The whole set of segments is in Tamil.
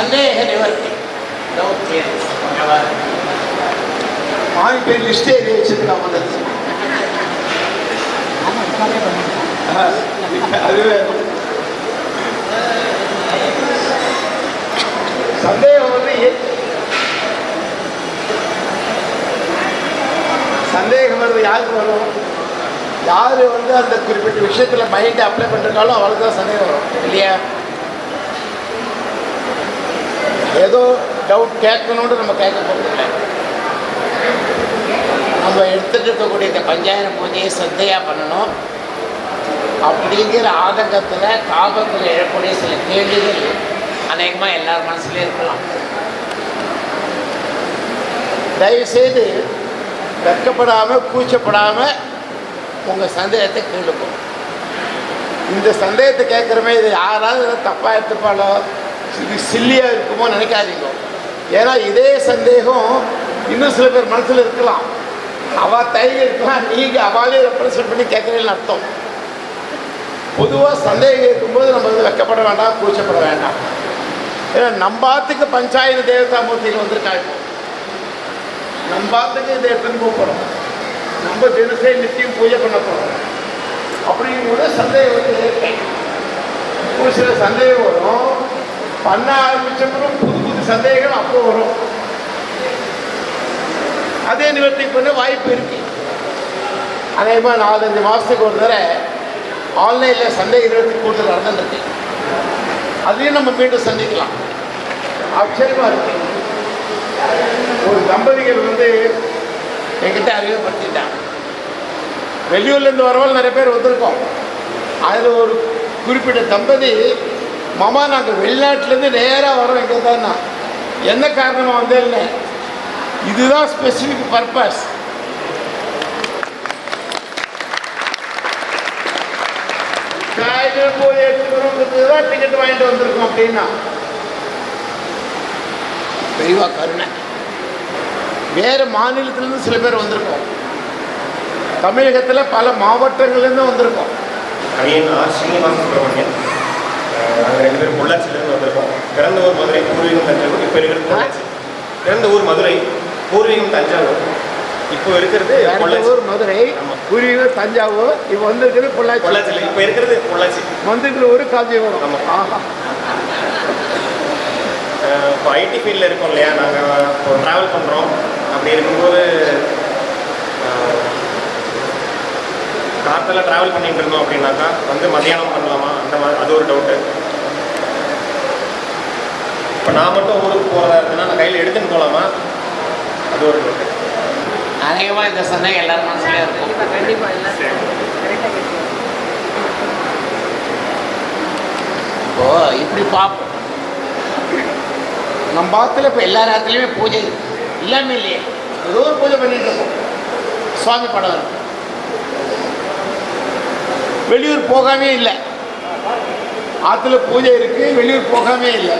சந்தேக நிவர்த்தி டவுட் கிளியரன்ஸ் மாமி பேர் லிஸ்டே எழுதி ஆ, அதுவே சந்தேகம் வந்து ஏ- சந்தேகம் வருது யாருக்கு வரும்? யார் வந்து அந்த குறிப்பிட்ட விஷயத்தில் மைண்டை அப்ளை பண்ணிருக்காலும் அவளுக்கு தான் சந்தேகம் வரும். இல்லையா? ஏதோ டவுட் கேட்கணும்னு நம்ம கேட்க போகிறதில்ல நம்ம எடுத்துகிட்டு இருக்கக்கூடிய இந்த பஞ்சாயிரம் பூஜையை சந்தையாக பண்ணணும். அப்படிங்கிற ஆதங்கத்தில் தாபத்தில் எழக்கூடிய சில கேள்விகள் அநேகமாக எல்லார் மனசுலேயும் இருக்கலாம். தயவுசெய்து வெக்கப்படாமல் கூச்சப்படாமல் உங்கள் சந்தேகத்தை கேளுக்கும் இந்த சந்தேகத்தை கேட்குறமே இது யாராவது தப்பாக எடுத்துப்பாளோ? இது சில்லியாக இருக்குமோ நினைக்காதீங்க. ஏன்னா இதே சந்தேகம் இன்னும் சில பேர் மனசில் இருக்கலாம். அவள் தைரியம் இருக்கலாம் நீங்கள் அவளே ரெப்ரசன்ட் பண்ணி கேட்குறீங்கன்னு அர்த்தம். பொதுவாக சந்தேகம் இருக்கும்போது நம்ம வந்து வைக்கப்பட வேண்டாம் கூச்சப்பட வேண்டாம். ஏன்னா நம்பாத்துக்கு பஞ்சாயத்து தேவதா மூர்த்திகள் வந்திருக்கா நம்பாத்துக்கு இதை எடுத்துன்னு போகிறோம் நம்ம தினசரி நித்தியம் பூஜை பண்ண போகிறோம் அப்படிங்கும்போது சந்தேகம் வந்து ஒரு சில சந்தேகம் வரும். பண்ண ஆரம்பிச்சப்பறம் புது புது சந்தேகங்கள் அப்போ வரும். அதே நிவர்த்தி பண்ண வாய்ப்பு இருக்கு. அதே மாதிரி நாலஞ்சு மாதத்துக்கு ஒரு தடவை ஆன்லைனில் சந்தேக நிவர்த்தி கூடுதல் நடந்துருக்கு. அதையும் நம்ம மீண்டும் சந்திக்கலாம். ஆச்சரியமா இருக்கு. ஒரு தம்பதிகள் வந்து என்கிட்ட அறிமுகப்படுத்திட்டாங்க. வெளியூர்லேருந்து வரவங்க நிறைய பேர் வந்திருக்கோம். அதில் ஒரு குறிப்பிட்ட தம்பதி மாமா நாங்கள் வெளிநாட்டிலேருந்து நேராக வரோம் இங்கே தானா என்ன காரணமாக வந்தேன்னு இதுதான் ஸ்பெசிஃபிக் பர்பஸ் காய்கறி போய் எடுத்துக்கிறோங்கிறது தான் டிக்கெட் வாங்கிட்டு வந்திருக்கோம் அப்படின்னா. பெரியவா கருணை. வேறு மாநிலத்திலேருந்து சில பேர் வந்திருக்கோம். தமிழகத்தில் பல மாவட்டங்கள்லேருந்து வந்திருக்கோம். அடியன் ஆர் சுப்பிரமணியன் நாங்கள் ரெண்டு பேரும் பொள்ளாச்சியிலேருந்து வந்திருக்கோம். பிறந்த ஊர் மதுரை பூர்வீகம் தஞ்சாவூர். இப்போ இருக்கிறது பொள்ளாச்சி. பிறந்த ஊர் மதுரை பூர்வீகம் தஞ்சாவூர். இப்போ இருக்கிறது பொள்ளாச்சி. ஊர் மதுரை. பூர்வீகம் தஞ்சாவூர். இப்போ வந்திருக்கிறது பொள்ளாச்சி. பொள்ளாச்சியில் இப்போ இருக்கிறது பொள்ளாச்சி. வந்திருக்கிற ஒரு காஞ்சிபுரம். ஆமா. ஆஹா. அஹ் இப்போ ஐடி ஃபீல்டில் இருக்கோம் இல்லையா? நாங்கள் இப்போ ட்ராவல் பண்ணுறோம் அப்படி இருக்கும்போது காற்றுல ட்ராவல் பண்ணிட்டு இருந்தோம் அப்படின்னாக்கா வந்து மதியானம் பண்ணலாமா? அந்த மாதிரி அது ஒரு டவுட்டு இப்போ நான் மட்டும் ஊருக்கு போகிறதா இருந்தேன்னா நான் கையில் எடுத்துன்னு போகலாமா அது ஒரு டவுட்டு அநேகமாக இந்த சந்தேகம் எல்லார் மனசுலேயும் இருக்கும் கண்டிப்பா கண்டிப்பா எல்லாம் கரெக்டாக கேட்குறோம் இப்போ இப்படி பார்ப்போம் நம்ம பாத்தில் இப்போ எல்லா நேரத்துலையுமே பூஜை இல்லாமல் இல்லையே. ஏதோ ஒரு பூஜை பண்ணிட்டு இருக்கோம் சுவாமி படம் இருக்கு வெளியூர் போகாமே இல்லை. ஆற்றுல பூஜை இருக்கு வெளியூர் போகாமே இல்லை.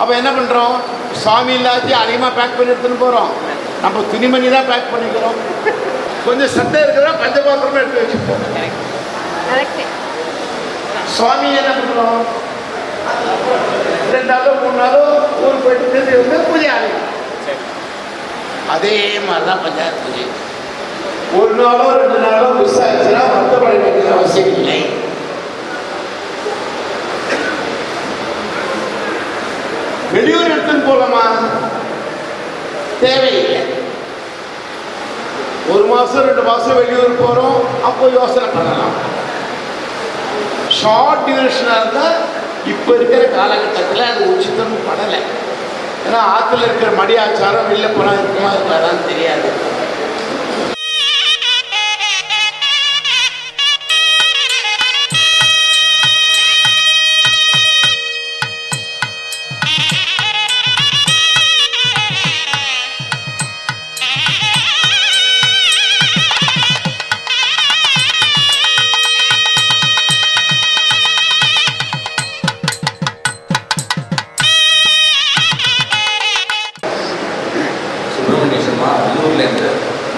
அப்போ என்ன பண்ணுறோம் சுவாமி எல்லாத்தையும் அதிகமாக பேக் பண்ணி எடுத்துன்னு போகிறோம் நம்ம துணிமணி தான் பேக் பண்ணிக்கிறோம். கொஞ்சம் சட்டை இருக்கிறதா பஞ்சபாத்திரமா எடுத்து வச்சுப்போம். சுவாமி என்ன பண்ணுறோம் ரெண்டு நாளோ மூணு நாளோ ஊருக்கு போயிட்டு திரும்பி வந்து பூஜை ஆரம்பிக்கும் அதே மாதிரி தான் பஞ்சாயத்து பூஜை. ஒரு நாளோ ரெண்டு நாளோ மிஸ் ஆச்சுன்னா வருத்தப்பட வேண்டிய அவசியம் இல்லை. வெளியூர் எடுத்துன்னு போகலாமா? தேவையில்லை. ஒரு மாதம் ரெண்டு மாதம் வெளியூர் போகிறோம் அப்போ யோசனை பண்ணலாம். ஷார்ட் டியூரேஷனாக இருந்தால் இப்போ இருக்கிற காலகட்டத்தில் அது உச்சிதம் படலை. ஏன்னா ஆற்றுல இருக்கிற மடி ஆச்சாரம் வெளில போனால் இருக்குமா இருக்காதான்னு தெரியாது. ஊர்லேருந்து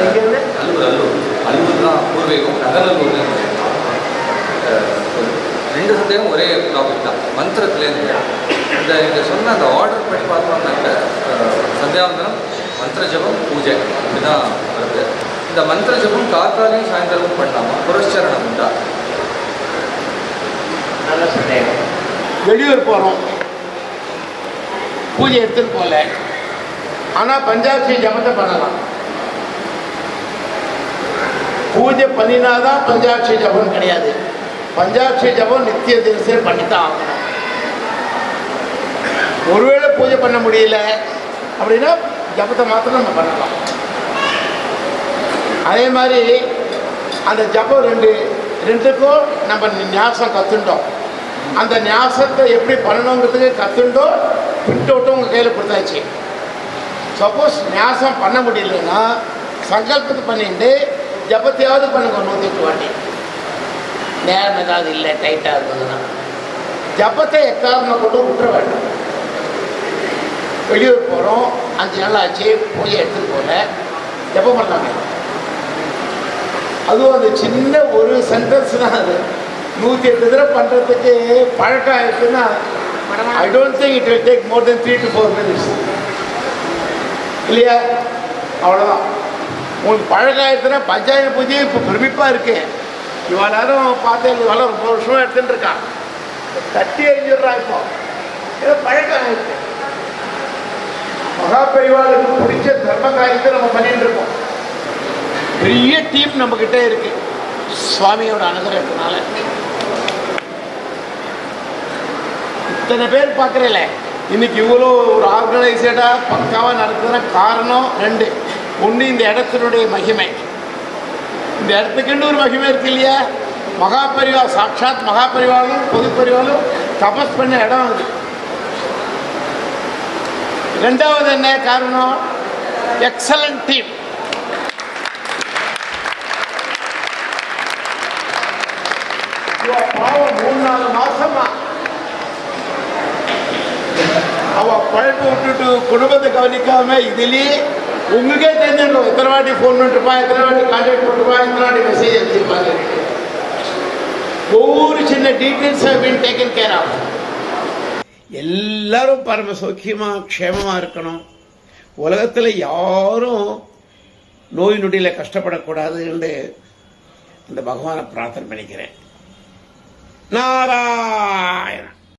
அல்லூர் அல்லூர் அல்லூர் தான் பூர்வீகம் நகரல்லூர்லேருந்து ரெண்டு சந்தேகம் ஒரே டாபிக் தான். மந்திரத்துலேருந்து இந்த நீங்கள் சொன்ன அந்த ஆர்டர் பண்ணி பார்த்தோம்னாக்க சந்தியாவந்தனம் மந்திர ஜபம் பூஜை. அப்படிதான் வருது. இந்த மந்திர ஜபம் காத்தாலையும் சாயந்தரமும் பண்ணாமல் புரஸ்சரணம் உண்டா? நல்ல சந்தேகம். வெளியூர் போகிறோம் பூஜை எடுத்துன்னு போகல. ஆனால் பஞ்சாப்சி ஜபத்தை பண்ணலாம். பூஜை பண்ணினாதான் பஞ்சாட்சி ஜபம் கிடையாது. பஞ்சாட்சி ஜபம் நித்திய தினசரி பண்ணித்தான் ஆகணும். ஒருவேளை பூஜை பண்ண முடியல அப்படின்னா ஜபத்தை மாத்திரம் நம்ம பண்ணலாம். அதே மாதிரி அந்த ஜபம் ரெண்டு ரெண்டுக்கும் நம்ம ஞாசம் கத்துட்டோம். அந்த நியாசத்தை எப்படி பண்ணணுங்கிறதுக்கு கற்றுண்டோம் பிரிண்ட் அவுட்டும் உங்கள் கையில் கொடுத்தாச்சு. சப்போஸ் நியாசம் பண்ண முடியலன்னா சங்கல்பத்தை பண்ணிட்டு ஜபத்தையாவது பண்ணுங்க நூற்றி எட்டு வாட்டி நேரம் ஏதாவது இல்லை டைட்டாக இருந்ததுன்னா. ஜபத்தை எக்காரணம் கொண்டு விட்டுற வேண்டாம். வெளியூர் போகிறோம் அஞ்சு நாள் ஆச்சு பூஜை எடுத்துகிட்டு போகல ஜபம் பண்ணலாமே. அதுவும் அந்த சின்ன ஒரு சென்டென்ஸ் தான் அது. நூற்றி எட்டு தடவை பண்ணுறதுக்கு பழக்கம் ஆயிடுச்சுன்னா I don't think it will take more then three to four minutes இல்லையா? அவ்வளோதான் உங்களுக்கு பழக்கம் பஞ்சாயத்து பூஜை இப்போ பிரமிப்பாக இருக்கு. இவ்வளோ நேரம் பார்த்தேன் இவ்வளோ ரொம்ப வருஷமாக எடுத்துகிட்டு இருக்கான் தட்டி எறிஞ்சிடுறான் இப்போ. ஏதோ பழக்கம் ஆயிடுச்சு. மகா பெரிவாளுக்கு பிடிச்ச தர்ம காரியத்தை நம்ம பண்ணிட்டு இருக்கோம். பெரிய டீம் நம்ம கிட்டே இருக்கு. சுவாமியோட அனுகிரகத்தினால இத்தனை பேர் பார்க்குறீங்களே. இன்னைக்கு இவ்வளோ ஒரு ஆர்கனைசேட்டாக பக்காவாக நடக்குதுன்னா காரணம் ரெண்டு. ஒன்று இந்த இடத்தினுடைய மகிமை. இந்த இடத்துக்குன்னு ஒரு மகிமை இருக்கு இல்லையா? மகாபரிவா சாட்சாத் மகாபரிவாலும் பொதுப்பரிவாலும் தபஸ் பண்ண இடம் அது. ரெண்டாவது என்ன காரணம்? எக்ஸலண்ட் டீம் பாவம் மூணு நாலு மாசமா. அவ பழப்பு விட்டுட்டு குடும்பத்தை கவனிக்காம இதுலயே உங்களுக்கே தெரிஞ்சிருக்கும் எத்தனை வாட்டி ஃபோன் பண்ணிருப்பான் எத்தனை வாட்டி கான்டாக்ட் பண்ணிருப்பான் எத்தனை வாட்டி மெசேஜ் அனுப்பிச்சிருப்பாங்க ஒவ்வொரு சின்ன details been taken care of எல்லாரும் பரம சௌக்கியமாக க்ஷேமமா இருக்கணும். உலகத்துல யாரும் நோய் நொடியில கஷ்டப்படக்கூடாதுன்னு அந்த பகவானை பிரார்த்தனை பண்ணிக்கிறேன். நாராயணன்.